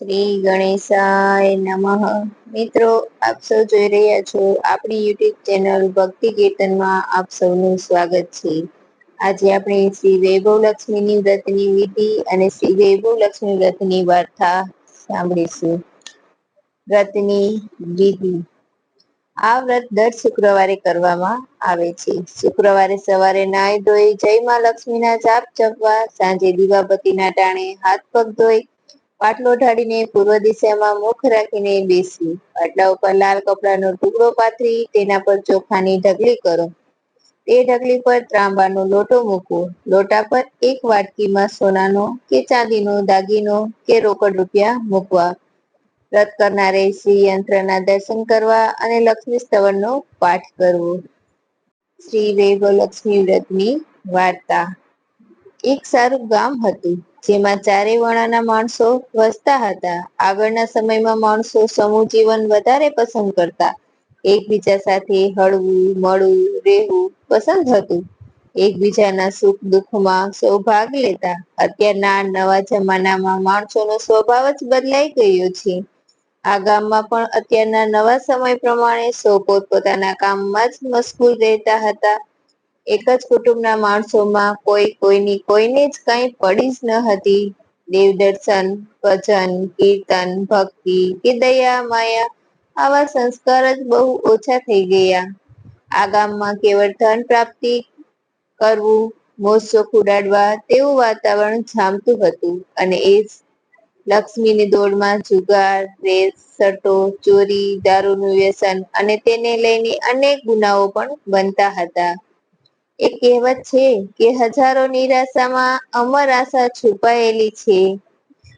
શ્રી ગણેશાય નમઃ. મિત્રો, આપ સૌ જોઈ રહ્યા છો આપણી યુટ્યુબ ચેનલ ભક્તિ કીર્તનમાં આપ સૌનું સ્વાગત છે. આજે આપણે શ્રી વૈભવ લક્ષ્મીની વ્રતની વિધિ અને શ્રી વૈભવ લક્ષ્મી વ્રતની વાર્તા સાંભળીશું. વ્રતની વિધિ. આ વ્રત દર શુક્રવારે કરવામાં આવે છે. શુક્રવારે સવારે નાય ધોઈ જય માં લક્ષ્મીના જાપ જપવા, સાંજે દીવાબત્તીના ટાણે હાથ પગ ધોઈ પાટલો ઢાળીને પૂર્વ દિશામાં મુખ રાખીને બેસવું પાટલા ઉપર લાલ કપડાનો ટુકડો પાથરી તેના પર ચોખાની ઢગલી કરો. તે ઢગલી પર ત્રાંબાનો લોટો મૂકવો લોટા પર એક વાટકીમાં સોનાનો કે ચાંદીનો, દાગીનો કે રોકડ રૂપિયા મૂકવા. વ્રત કરનારે શ્રી યંત્રના દર્શન કરવા અને લક્ષ્મી સ્તવનનો પાઠ કરવો. શ્રી વૈભવ લક્ષ્મી વ્રતની વાર્તા. એક સારું ગામ હતું. જેમાં ચારે વર્ણના માણસો વસતા હતા. આગળના સમયમાં માણસો સમૂહ જીવન વધારે પસંદ કરતા. એકબીજા સાથે હળવું, મળવું, રહેવું પસંદ હતું. એકબીજાના સુખ દુઃખમાં સૌ ભાગ લેતા. અત્યારના નવા જમાનામાં માણસોનો સ્વભાવ જ બદલાઈ ગયો છે. આ ગામમાં પણ અત્યારના નવા સમય પ્રમાણે સૌ પોતપોતાના કામમાં જ મશગુલ રહેતા હતા. એક જ કુટુંબના માણસોમાં કોઈ કોઈની, કોઈને જ કઈ પડી જ ન હતી. દેવદર્શન, ભજન, કીર્તન, ભક્તિ કે દયા, માયા આવા સંસ્કાર જ બહુ ઓછા થઈ ગયા. આ ગામમાં કેવળ ધન પ્રાપ્તિ કરવું, મોજ શોખ ઉડાડવા તેવું વાતાવરણ જામતું હતું અને એ લક્ષ્મીની દોડમાં જુગાર, રેસ, સટ્ટો, ચોરી, દારૂનું વ્યસન અને તેને લઈને અનેક ગુનાઓ પણ બનતા હતા. એ કહેવત છે કે હજારો નિરાશામાં અમર આશા છુપાયેલી છે.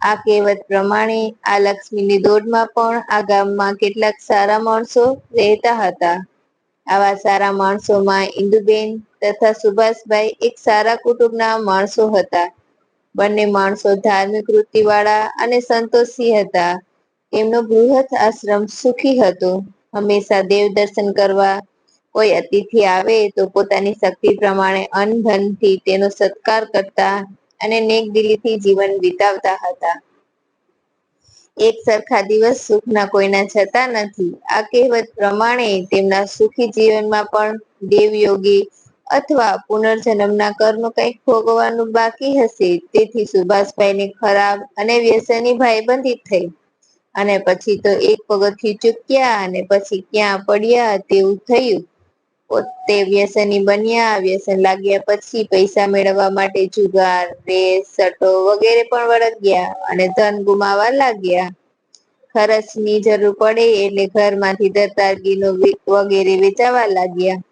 આ કહેવત પ્રમાણે આ લક્ષ્મીની દોડમાં પણ આ ગામમાં કેટલાક સારા માણસો રહેતા હતા. આવા સારા માણસોમાં ઇન્દુબેન તથા સુભાષભાઈ એક સારા કુટુંબના માણસો હતા. બંને માણસો ધાર્મિક વૃત્તિવાળા અને સંતોષી હતા. એમનો બૃહદ આશ્રમ સુખી હતો. હંમેશા દેવ દર્શન કરવા કોઈ અતિથિ આવે તો પોતાની શક્તિ પ્રમાણે અન્ન, ધનથી તેનો સત્કાર કરતા અને નેક દિલીથી જીવન વિતાવતા હતા. એક સરખા દિવસ સુખના કોઈના જતા નથી. આ કહેવત પ્રમાણે તેમના સુખી જીવનમાં પણ દેવયોગી અથવા પુનર્જન્મના કર્મ કંઈક ભોગવવાનું બાકી હશે. તેથી સુભાષભાઈને ખરાબ અને વ્યસની ભાઈબંધી થઈ. અને પછી તો એક પગથી ચૂક્યા અને પછી ક્યાં પડ્યા તેવું થયું. પોતે વ્યસની બન્યા, વ્યસન લાગ્યા પછી પૈસા મેળવવા માટે જુગાર, રેસ સટો વગેરે પણ વળગ્યા અને ધન ગુમાવા લાગ્યા. ખર્ચની જરૂર પડે એટલે ઘરમાંથી દરતારગીનો વગેરે વેચાવા લાગ્યા.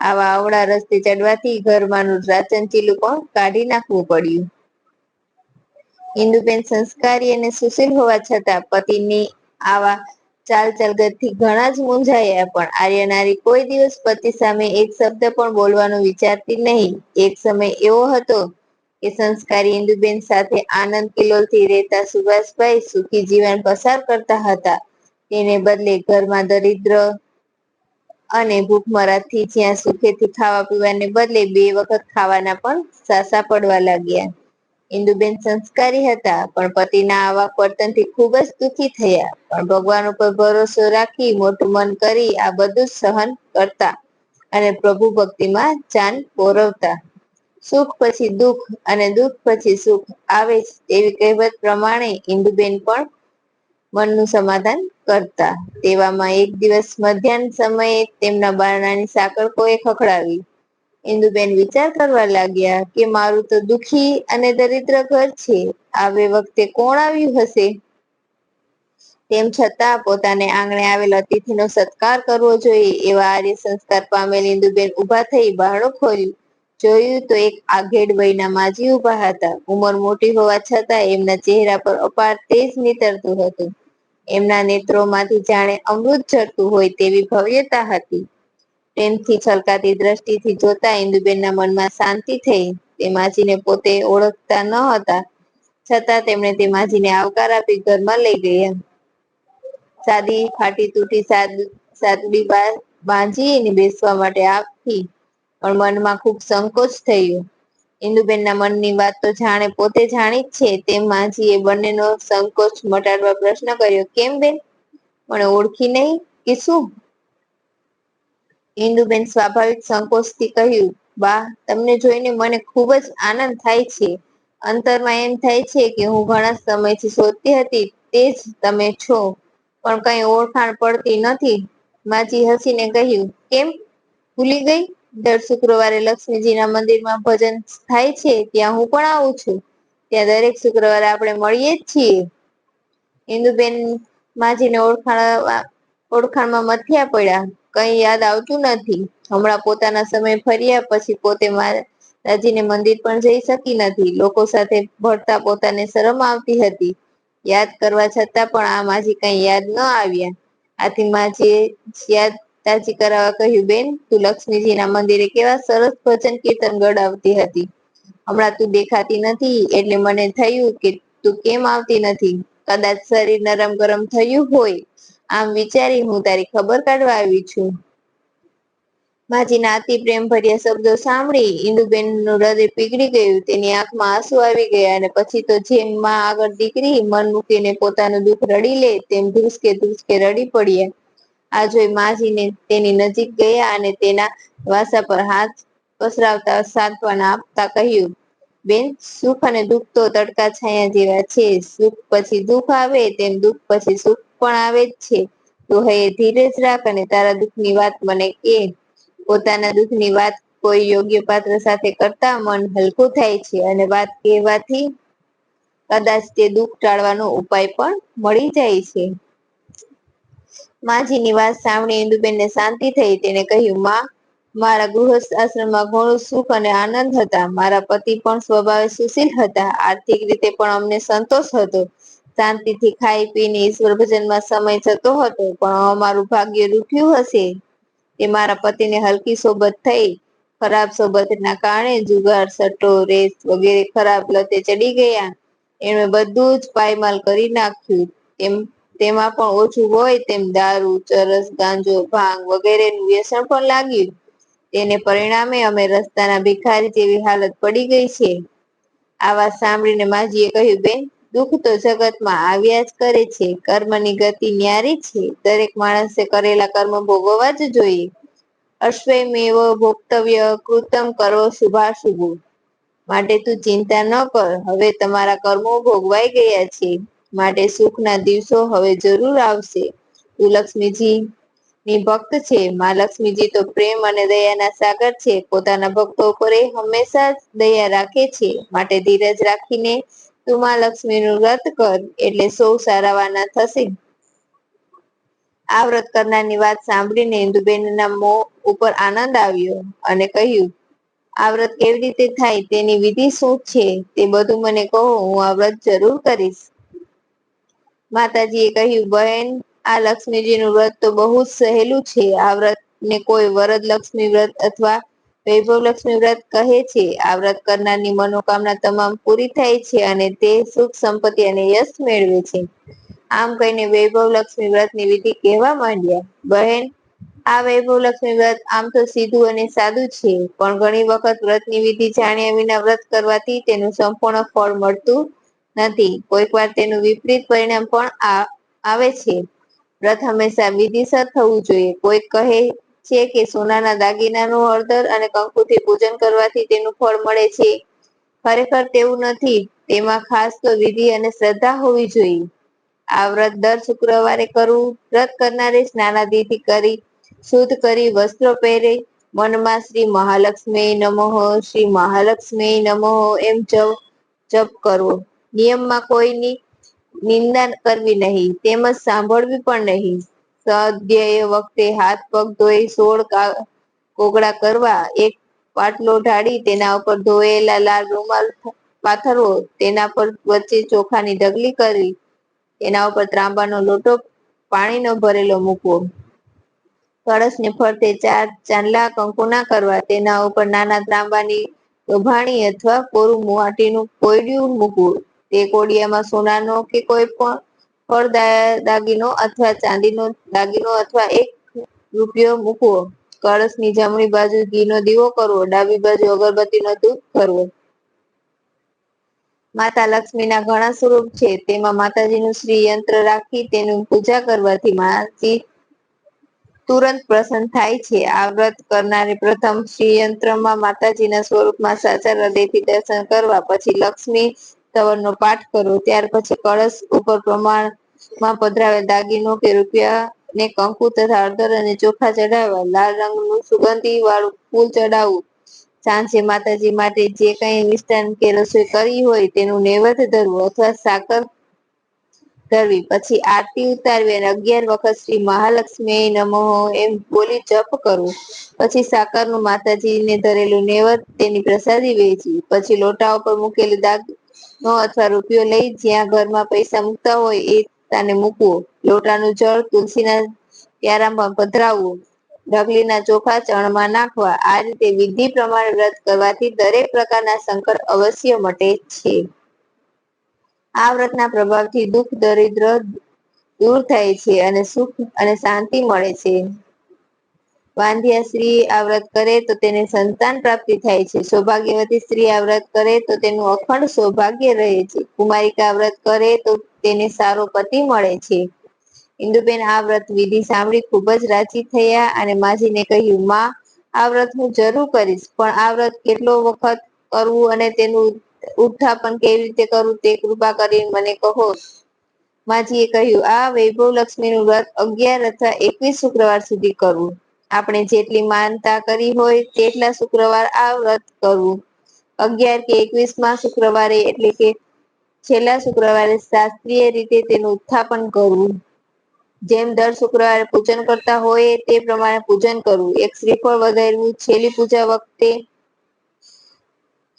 આવા અવળા રસ્તે ચડવાથી ઘરમાંનું રાચન ચીલું પણ કાઢી નાખવું પડ્યું. ઇન્દુબેન સંસ્કારી અને સુશીલ હોવા છતાં પતિની આવા ચાલ ચલગતથી ઘણા જ મૂંઝાયા પણ. આર્યનારી કોઈ દિવસ પતિ સામે એક શબ્દ પણ બોલવાનું વિચારતી નહીં. એક સમય એવો હતો કે સંસ્કારી ઇન્દુબેન સાથે આનંદ કિલોલથી રહેતા સુભાષભાઈ સુખી જીવન પસાર કરતા હતા. તેને બદલે ઘરમાં દરિદ્ર અને ભૂખમરાથી જ્યાં સુખેથી ખાવા પીવાને બદલે બે વખત ખાવાના પણ સાસા પડવા લાગ્યા. ઇન્દુબેન સંસ્કારી હતા, પણ પતિના આવા વર્તનથી ખૂબ જ દુઃખી થયા. પણ ભગવાન ઉપર ભરોસો રાખી, મોટું મન કરી આ બધું સહન કરતા અને પ્રભુ ભક્તિમાં જાન પોરવતા. સુખ પછી દુઃખ અને દુઃખ પછી સુખ આવે જ તેવી કહેવત પ્રમાણે ઇન્દુબેન પણ મનનું સમાધાન કરતા. તેવામાં એક દિવસ મધ્યાહન સમયે તેમના બારણાની સાકળ કોઈ ખખડાવી. ઇન્દુબેન વિચાર કરવા લાગ્યા કે મારું તો દુખી અને દરિદ્ર ઘર છે. આવે વખતે કોણ આવ્યું હશે? તેમ છતાં પોતાને આંગણે આવેલ અતિથિનો સત્કાર કરવો જોઈએ એવા આર્ય સંસ્કાર પામેલ ઇન્દુબેન ઊભા થઈ બારણું ખોલ્યું જોયું તો એક આઘેડ વયના માજી ઊભા હતા. ઉંમર મોટી હોવા છતાં એમના ચહેરા પર અપાર તેજ નીતરતું હતું. એમના નેત્રોમાંથી જાણે અમૃત ઝરતું હોય તેવી ભવ્યતા હતી. પ્રેમથી છલકાતી દ્રષ્ટિથી જોતા ઇન્દુબેનના મનમાં શાંતિ થઈ. તે માજીને પોતે ઓળખતા ન હતા. છતાં તેમણે તે માજીને આવકાર આપી ઘરમાં લઈ ગયા. સાદી ફાટી તૂટી સાદડી બાંધીને બેસવા માટે આપી. પણ મનમાં ખૂબ સંકોચ થયો. ઇન્દુબેનના મનની વાત તો જાણે પોતે જાણી જ છે. તેમ માજીએ બંનેનો સંકોચ મટાડવા પ્રશ્ન કર્યો. કેમ બેન? મને ઓળખી નહીં? કે શું? ઇન્દુબેન સ્વાભાવિક સંકોચથી કહ્યું બા તમને જોઈને મને ખૂબ જ આનંદ થાય છે. અંતરમાં એમ થાય છે કે હું ઘણા સમયથી શોધતી હતી, તે જ તમે છો. પણ કઈ ઓળખાણ પડતી નથી. માજી હસીને કહ્યું, કેમ? ભૂલી ગઈ? દર શુક્રવારે લક્ષ્મીજીના મંદિરમાં ભજન થાય છે, ત્યાં હું પણ આવું છું. ત્યાં દરેક શુક્રવારે આપણે મળીએ જ છીએ. ઇન્દુબેન માજીને ઓળખાણ ઓળખાણમાં મથિયા પડ્યા. કઈ યાદ આવતું નથી. હમણાં પોતાના સમય ફર્યા પછી પોતે માતાજીને મંદિર પણ જઈ શકી નથી. લોકો સાથે ભળતા પોતાને શરમ આવતી હતી. યાદ કરવા છતાં પણ આ માજી કઈ યાદ ન આવ્યા. આથી માજીએ યાદ તાજી કરાવવા કહ્યું, બેન, તું લક્ષ્મીજીના મંદિરે કેવા સરસ ભજન કીર્તન ગળાવતી હતી. હમણાં તું દેખાતી નથી, એટલે મને થયું કે તું કેમ આવતી નથી. કદાચ શરીર નરમ ગરમ થયું હોય આમ વિચારી હું તારી ખબર કાઢવા આવી છું. માજીના અતિ પ્રેમ ભર્યા શબ્દો સાંભળી ઇન્દુબેનનું હૃદય પીગળી ગયું. તેની આંખમાં આંસુ આવી ગયા અને પછી તો જેમ માં આગળ દીકરી મન મૂકીને પોતાનું દુઃખ રડી લે તેમ ધ્રુસકે ધ્રુસકે રડી પડ્યા. આ જોઈ માજીને તેની નજીક ગયા અને તેના વાસા પર હાથ પસરાવતા સાંત્વના આપતા કહ્યું બેન, સુખ અને દુઃખ તો તડકા છાયા જેવા છે. સુખ પછી દુઃખ આવે, તેમ દુઃખ પછી સુખ પણ આવે જ છે. તો હે ધીરજ રાખ અને તારા દુઃખની વાત મને કે. પોતાના દુઃખની વાત કોઈ યોગ્ય પાત્ર સાથે કરતા મન હલકું થાય છે અને વાત કહેવાથી કદાચ તે દુઃખ ટાળવાનો ઉપાય પણ મળી જાય છે. માજીની વાત સાંભળી ઇન્દુબેનને શાંતિ થઈ. તેને કહ્યું, માં મારા ગૃહસ્થ આશ્રમમાં ઘણું સુખ અને આનંદ હતા. મારા પતિ પણ સ્વભાવે સુશીલ હતા. આર્થિક રીતે પણ અમને સંતોષ હતો. શાંતિથી ખાઈ પીને ઈશ્વર ભજનમાં સમય જતો હતો. પણ અમારું ભાગ્ય રૂઠ્યું હશે. એ મારા પતિને હલકી સોબત થઈ. ખરાબ સોબતના કારણે જુગાર, સટ્ટો, રેસ વગેરે ખરાબ લતે ચડી ગયા. એમણે બધું જ પાયમાલ કરી નાખ્યું. તેમ, તેમાં પણ ઓછું હોય તેમ દારૂ, ચરસ, ગાંજો, ભાંગ વગેરેનું વ્યસન પણ લાગ્યું. તેને પરિણામે અમે રસ્તાના ભિખારી જેવી હાલત પડી ગઈ છે. આ વાત સાંભળીને માજીએ કહ્યું, બેન, દુઃખ તો જગતમાં આવ્યા જ કરે છે. કર્મની ગતિ ન્યારી છે. દરેક માણસે કરેલા કર્મ ભોગવવા જ જોઈએ. અશ્વમેવ ભોક્તવ્ય કૃતમ કરો શુભાશુભો. માટે તું ચિંતા ન કર. હવે તમારા કર્મો ભોગવાઈ ગયા છે. માટે સુખના દિવસો હવે જરૂર આવશે. તું લક્ષ્મીજી ની ભક્ત છે. માં લક્ષ્મીજી તો પ્રેમ અને દયાના સાગર છે. પોતાના ભક્તો ઉપર હંમેશા દયા રાખે છે. માટે ધીરજ રાખીને તું માં લક્ષ્મીનું વ્રત કર, એટલે સૌ સારાવાના થશે. આ વ્રત કરનારની વાત સાંભળીને ઇન્દુબેનના મોં ઉપર આનંદ આવ્યો અને કહ્યું, આ વ્રત કેવી રીતે થાય? તેની વિધિ શું છે? તે બધું મને કહો, હું આ વ્રત જરૂર કરીશ. માતાજીએ કહ્યું, બહેન આ લક્ષ્મીજીનું વ્રત તો બહુ જ સહેલું છે. આ વ્રતને કોઈ વરદ લક્ષ્મી વ્રત અથવા વૈભવ લક્ષ્મી વ્રત કહે છે. આ વ્રત કરનારની મનોકામના તમામ પૂરી થાય છે અને તે સુખ, સંપત્તિ અને યશ મેળવે છે. આમ કહીને વૈભવ લક્ષ્મી વ્રતની વિધિ કહેવા માંડ્યા. બહેન, આ વૈભવ લક્ષ્મી વ્રત આમ તો સીધું અને સાદું છે, પણ ઘણી વખત વ્રતની વિધિ જાણ્યા વિના વ્રત કરવાથી તેનું સંપૂર્ણ ફળ મળતું નથી. કોઈક વાર તેનું વિપરીત પરિણામ પણ આવે છે. હંમેશા વિધિસર થવું જોઈએ. કોઈ કહે છે કે સોનાના દાગીનાનું હળદર અને કંકુથી પૂજન કરવાથી તેનું ફળ મળે છે. ખરેખર તેવું નથી. તેમાં ખાસ તો વિધિ અને શ્રદ્ધા હોવી જોઈએ. આ વ્રત દર શુક્રવારે કરવું, વ્રત કરનારે સ્નાનાદિથી કરી, શુદ્ધ કરી વસ્ત્રો પહેરે, મનમાં શ્રી મહાલક્ષ્મી નમઃ, શ્રી મહાલક્ષ્મી નમઃ એમ જપ જપ કરવો. નિયમમાં કોઈની નિંદા કરવી નહીં, તેમજ સાંભળવી પણ નહીં. સ્વાધ્યાય વખતે હાથ પગ ધોઈ સોળ કોગળા કરવા, એક પાટલો ઢાળી તેના ઉપર ધોયેલા લાલ રૂમાલ પાથરવો, તેના પર વચ્ચે ચોખાની ઢગલી કરી, તેના ઉપર ત્રાંબાનો લોટો પાણીનો ભરેલો મૂકવો. કળશને ફરતે ચાર ચાંદલા કંકુના કરવા, તેના ઉપર નાના ત્રાંબાની લોભાણી અથવા કોરું માટીનું કોયડિયું મૂકવું. તે કોડિયામાં સોનાનો કે કોઈ પણ ફળ દાગીનો અથવા ચાંદીનો, દાગીનો અથવા એક રૂપિયો મૂકવો. કળશની જમણી બાજુ ઘીનો દીવો કરવો. ડાબી બાજુ અગરબત્તીનો ધૂપ કરવો. માતા લક્ષ્મીના ઘણા સ્વરૂપ છે. તેમાં માતાજીનું શ્રી યંત્ર રાખી તેનું પૂજા કરવાથી માજી તુરંત પ્રસન્ન થાય છે. આ વ્રત કરનારે પ્રથમ શ્રી યંત્રમાં માતાજીના સ્વરૂપમાં સાચા હૃદયથી દર્શન કરવા, પછી લક્ષ્મી સ્તવરનો પાઠ કરો, ત્યાર પછી કળશ ઉપર પ્રમાણમાં પધરાવેલ દાગીનો કે રૂપિયા ને કંકુ તથા હળદર અને ચોખા ચડાવવા લાલ રંગનું સુગંધી વાળું ફૂલ ચડાવવું સાંજે માતાજી માટે જે કઈ મિષ્ટાન કે રસોઈ કરી હોય તેનું નૈવેદ્ય ધરવું અથવા સાકર કરવી પછી આરતી ઉતારવી અને અગિયાર વખત શ્રી મહાલક્ષ્મી નમો એમ બોલી જપ કરવું પછી સાકરનું માતાજીને ધરેલું નૈવેદ્ય તેની પ્રસાદી વેચી. પછી લોટા ઉપર મૂકેલી દાગ અથવા રૂપિયો લઈ જ્યાં ઘરમાં પૈસા મૂકતા હોય એ તાને મૂકવો. લોટાનું જળ તુલસીના પ્યારામાં પધરાવવું. ઢગલીના ચોખા ચણમાં નાખવા. આ રીતે વિધિ પ્રમાણે વ્રત કરવાથી દરેક પ્રકારના સંકટ અવશ્ય મટે છે. આ વ્રતના પ્રભાવથી દુઃખ, દરિદ્ર દૂર થાય છે અને સુખ અને શાંતિ મળે છે. વાંધ્યા સ્ત્રી આ વ્રત કરે તો તેને સંતાન પ્રાપ્તિ થાય છે. સૌભાગ્યવતી સ્ત્રી આ વ્રત કરે તો તેનું અખંડ સૌભાગ્ય રહે છે. કુમારિકા વ્રત કરે તો તેને સારો પતિ મળે છે. ઇન્દુબેન આ વ્રત વિધિ સાંભળી ખૂબ જ રાજી થયા અને માજીને કહ્યું, માં, આ વ્રત હું જરૂર કરીશ, પણ આ વ્રત કેટલો વખત કરવું અને તેનું ઉત્થાપન કેવી રીતે કરવું તે કૃપા કરીને મને કહો. માજીએ કહ્યું, આ વૈભવ લક્ષ્મીનું વ્રત અગિયાર અથવા એકવીસ શુક્રવાર સુધી કરવું. આપણે જેટલી માનતા કરી હોય તેટલા શુક્રવાર આ વ્રત કરવું. અગિયાર કે એકવીસમાં શુક્રવારે એટલે કે છેલ્લા શુક્રવારે શાસ્ત્રીય રીતે તેનું ઉત્થાપન કરવું. જેમ દર શુક્રવારે પૂજન કરતા હોય તે પ્રમાણે પૂજન કરવું. એક શ્રીફળ વધારવું, છેલ્લી પૂજા વખતે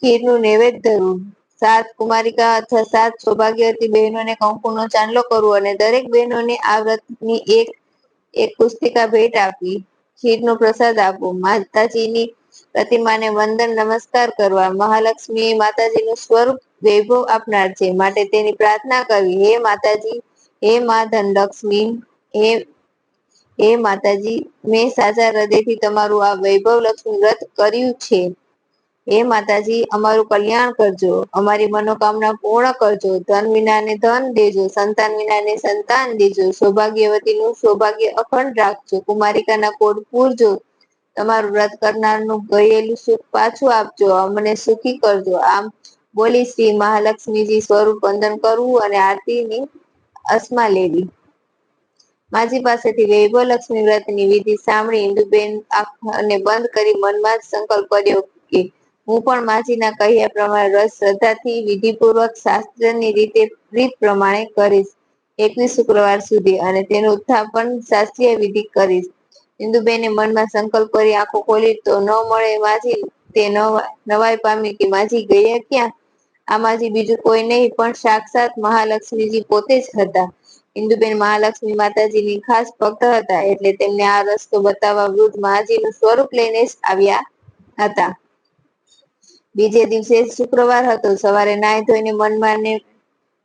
ખીરનું નૈવેદ્ય ધરવું. સાત કુમારિકા અથવા સાત સૌભાગ્યવતી બહેનોને કંકુનો ચાંદલો કરવો અને દરેક બહેનોને આ વ્રતની એક એક પુસ્તિકા ભેટ આપવી. ખીરનો પ્રસાદ આપવો. માતાજીની પ્રતિમાને વંદન, નમસ્કાર કરવા. મહાલક્ષ્મી માતાજીનું સ્વરૂપ વૈભવ આપનાર છે. માટે તેની પ્રાર્થના કરવી. હે માતાજી, હે મા ધનલક્ષ્મી, હે હે માતાજી, મેં સાચા હૃદયથી તમારું આ વૈભવ લક્ષ્મી વ્રત કર્યું છે. હે માતાજી, અમારું કલ્યાણ કરજો. અમારી મનોકામના પૂર્ણ કરજો. ધન વિનાને ધન દેજો, સંતાન વિનાને સંતાન દેજો. સૌભાગ્યવતીનું સૌભાગ્ય અખંડ રાખજો. કુમારિકાના કોડ પૂરજો. તમારું વ્રત કરનારનું ગયેલું સુખ પાછું આપજો. અમને સુખી કરજો. આમ બોલી શ્રી મહાલક્ષ્મીજી સ્વરૂપ વંદન કરવું અને આરતીની અસમા લેવી. માજી પાસેથી વૈભવ લક્ષ્મી વ્રતની વિધિ સાંભળી ઇન્દુબેન આંખને બંધ કરી મનમાં જ સંકલ્પ કર્યો કે હું પણ માજીના કહ્યા પ્રમાણે રસ શ્રદ્ધાથી વિધિપૂર્વક શાસ્ત્રની રીતે રીત પ્રમાણે કરીશ. એકવીસ શુક્રવાર સુધી અને તેનું ઉત્થાપન શાસ્ત્રીય વિધિ કરીશ. ઇન્દુબેને મનમાં સંકલ્પ કરી આંખો ખોલી તો ન મળે માજી તે નવાઈ પામી કે માજી ગયા ક્યાં? આ માજી બીજું કોઈ નહીં, પણ સાક્ષાત મહાલક્ષ્મીજી પોતે જ હતા. ઇન્દુબેન મહાલક્ષ્મી માતાજીની ખાસ ભક્ત હતા, એટલે તેમને આ રસ્તો બતાવવા વૃદ્ધ મહાજીનું સ્વરૂપ લઈને જ આવ્યા હતા. બીજે દિવસે શુક્રવાર હતો. સવારે નાય ધોઈને મનમાં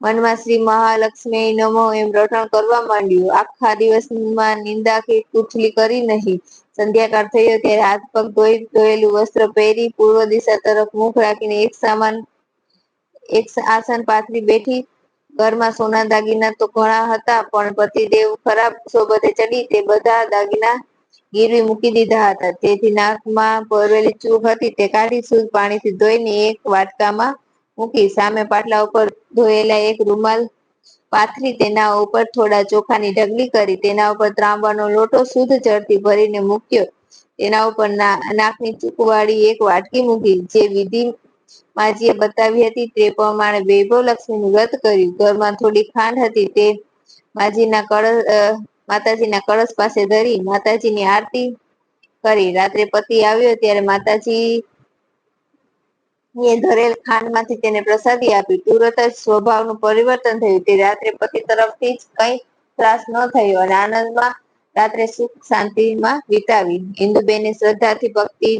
મનમાં શ્રી મહાલક્ષ્મી નમો એમ રટણ કરવા માંડ્યું. આખા દિવસમાં નિંદા કે કુથલી કરી નહીં. સંધ્યાકાળ થયો ત્યારે હાથ પગ ધોઈ ધોયેલું વસ્ત્ર પહેરી પૂર્વ દિશા તરફ મુખ રાખીને એક સામાન, એક આસન પાથરી બેઠી. ઘરમાં સોના દાગીના તો ઘણા હતા, પણ પતિદેવ ખરાબ સોબતે ચડી તે બધા દાગીના ગીરવી મૂકી દીધા હતા. તેથી નાકમાં ભરેલી ચૂક હતી તે કાઢી શુદ્ધ પાણીથી ધોઈને એક વાટકામાં મૂકી સામે પાટલા ઉપર ધોયેલા એક રૂમાલ પાથરી તેના ઉપર થોડા ચોખાની ઢગલી કરી તેના ઉપર ત્રાંબાનો લોટો શુદ્ધ જળથી ભરીને મૂક્યો. તેના ઉપર નાકની ચૂકવાળી એક વાટકી મૂકી. જે વિધિ માજીએ બતાવી હતી તે પ્રમાણે વૈભવ લક્ષ્મીનું વ્રત કર્યું. ઘરમાં થોડી ખાંડ હતી તે માજીના કળશ માતાજીના કળશ પાસે ધરી માતાજીની આરતી કરી. રાત્રે પતિ આવ્યો ત્યારે માતાજી એ ધરેલ ખાંડમાંથી તેને પ્રસાદી આપી. તુરત જ સ્વભાવનું પરિવર્તન થયું. તે રાત્રે પતિ તરફથી જ કઈ ત્રાસ ન થયો અને આનંદમાં રાત્રે સુખ શાંતિમાં વિતાવી. ઇન્દુબેને શ્રદ્ધાથી ભક્તિ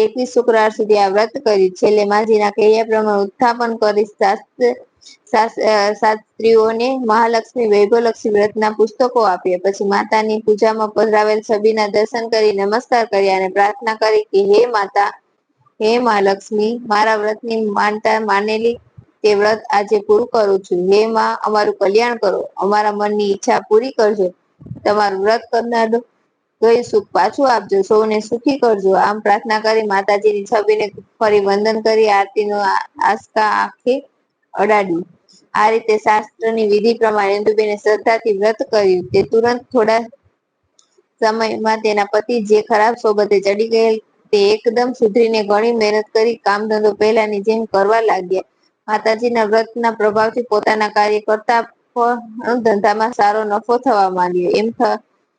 એકવીસ શુક્રવાર સુધી આ વ્રત કર્યું. છેલ્લે માજીના કહ્યા પ્રમાણે ઉત્થાપન કરી શાસ્ત્ર શાસ્ત્રીઓને મહાલક્ષ્મી, વૈભવલક્ષ્મી વ્રતના પુસ્તકો આપ્યા પછી માતાની પૂજામાં પધરાવેલ છબીના દર્શન કરી, નમસ્કાર કર્યા અને પ્રાર્થના કરી કે, હે માતા, હે મહાલક્ષ્મી, મારા વ્રતની માનતા માનેલી તે વ્રત આજે પૂરું કરું છું. હે માં, અમારું કલ્યાણ કરો. અમારા મનની ઈચ્છા પૂરી કરજો. તમારું વ્રત કરનાર ગઈ સુખ પાછું આપજો. સૌને સુખી કરજો. આમ પ્રાર્થના કરી માતાજીની છબીને ફરી વંદન કરી, આરતીનો આસકા આંખે અડાડી. આ રીતે શાસ્ત્રની વિધિ પ્રમાણે ઇન્દુબેને શ્રદ્ધાથી વ્રત કર્યું. તે તુરંત થોડા સમયમાં તેના પતિ જે ખરાબ સોબતે ચડી ગયેલ તે એકદમ સુધરીને ઘણી મહેનત કરી કામ ધંધો પહેલાની જેમ કરવા લાગ્યા. માતાજીના વ્રતના પ્રભાવથી પોતાના કાર્ય કરતા ધંધામાં સારો નફો થવા માંડ્યો. એમ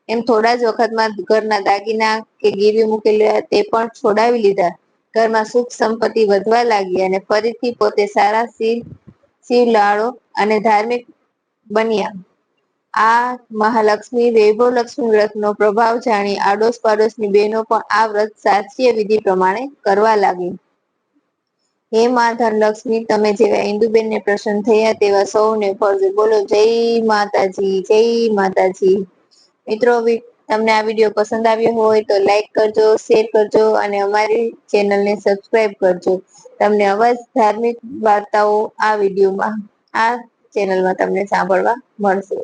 એમ થોડા જ વખતમાં ઘરના દાગીના કે ગીરવી મૂકેલા તે પણ છોડાવી લીધા. ઘરમાં સુખ સંપત્તિ વધવા લાગી અને ફરીથી પોતે સારા શીલ શિવલાળો અને ધાર્મિક બન્યા. આ મહાલક્ષ્મી વૈભવ લક્ષ્મી વ્રતનો પ્રભાવ જાણી આડોશ પાડોશની બહેનો પણ આ વ્રત શાસ્ત્રીય વિધિ પ્રમાણે કરવા લાગી. હે મા ધનલક્ષ્મી, તમે જેવા ઇન્દુબેનને પ્રસન્ન થયા તેવા સૌને ફરજો. બોલો, જય માતાજી જય માતાજી. મિત્રો તમને આ વીડિયો પસંદ આવ્યો હોય તો લાઈક કરજો, શેર કરજો અને અમારી ચેનલને સબસ્ક્રાઇબ કરજો. તમને અવાજ ધાર્મિક વાર્તાઓ આ વિડીયોમાં આ ચેનલમાં તમને સાંભળવા મળશે.